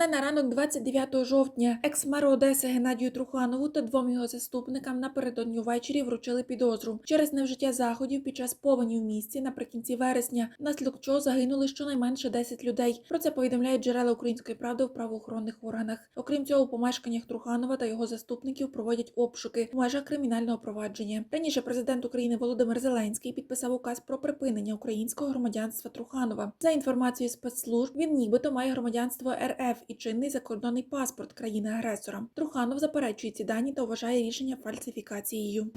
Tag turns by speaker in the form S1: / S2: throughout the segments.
S1: Головне на ранок 29 жовтня екс-меру Одеси Геннадію Труханову та двом його заступникам напередодні ввечері вручили підозру через невжиття заходів під час повені в місті наприкінці вересня, внаслідок чого загинули щонайменше 10 людей. Про це повідомляють джерела української правди в правоохоронних органах. Окрім цього, у помешканнях Труханова та його заступників проводять обшуки в межах кримінального провадження. Раніше президент України Володимир Зеленський підписав указ про припинення українського громадянства Труханова. За інформацією спецслужб, він нібито має громадянство РФ і чинний закордонний паспорт країни-агресора. Труханов заперечує ці дані та вважає рішення фальсифікацією.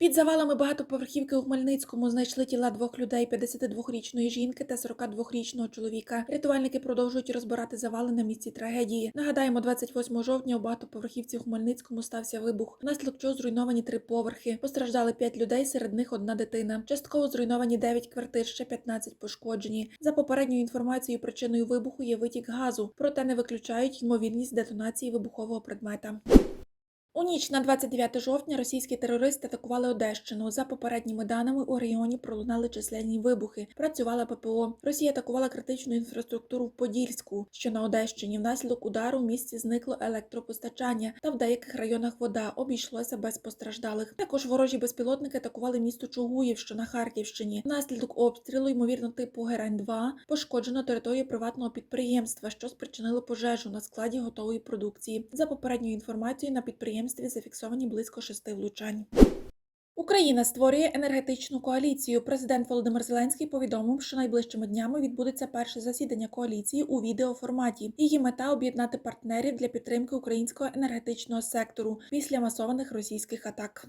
S1: Під завалами багатоповерхівки у Хмельницькому знайшли тіла двох людей: 52-річної жінки та 42-річного чоловіка. Рятувальники продовжують розбирати завали на місці трагедії. Нагадаємо, 28 жовтня у багатоповерхівці у Хмельницькому стався вибух. Внаслідок чого зруйновані три поверхи. Постраждали 5 людей, серед них одна дитина. Частково зруйновані 9 квартир, ще 15 пошкоджені. За попередньою інформацією, причиною вибуху є витік газу, проте не виключають ймовірність детонації вибухового предмета. У ніч на 29 жовтня російські терористи атакували Одещину. За попередніми даними у регіоні пролунали численні вибухи. Працювала ППО. Росія атакувала критичну інфраструктуру в Подільську, що на Одещині. Внаслідок удару в місті зникло електропостачання, та в деяких районах вода обійшлося без постраждалих. Також ворожі безпілотники атакували місто Чугуїв, що на Харківщині. Внаслідок обстрілу, ймовірно, типу Герань 2 пошкоджено територію приватного підприємства, що спричинило пожежу на складі готової продукції. За попередньою інформацією, на підприємстві зафіксовані близько шести влучань. Україна створює енергетичну коаліцію. Президент Володимир Зеленський повідомив, що найближчими днями відбудеться перше засідання коаліції у відеоформаті. Її мета об'єднати партнерів для підтримки українського енергетичного сектору після масованих російських атак.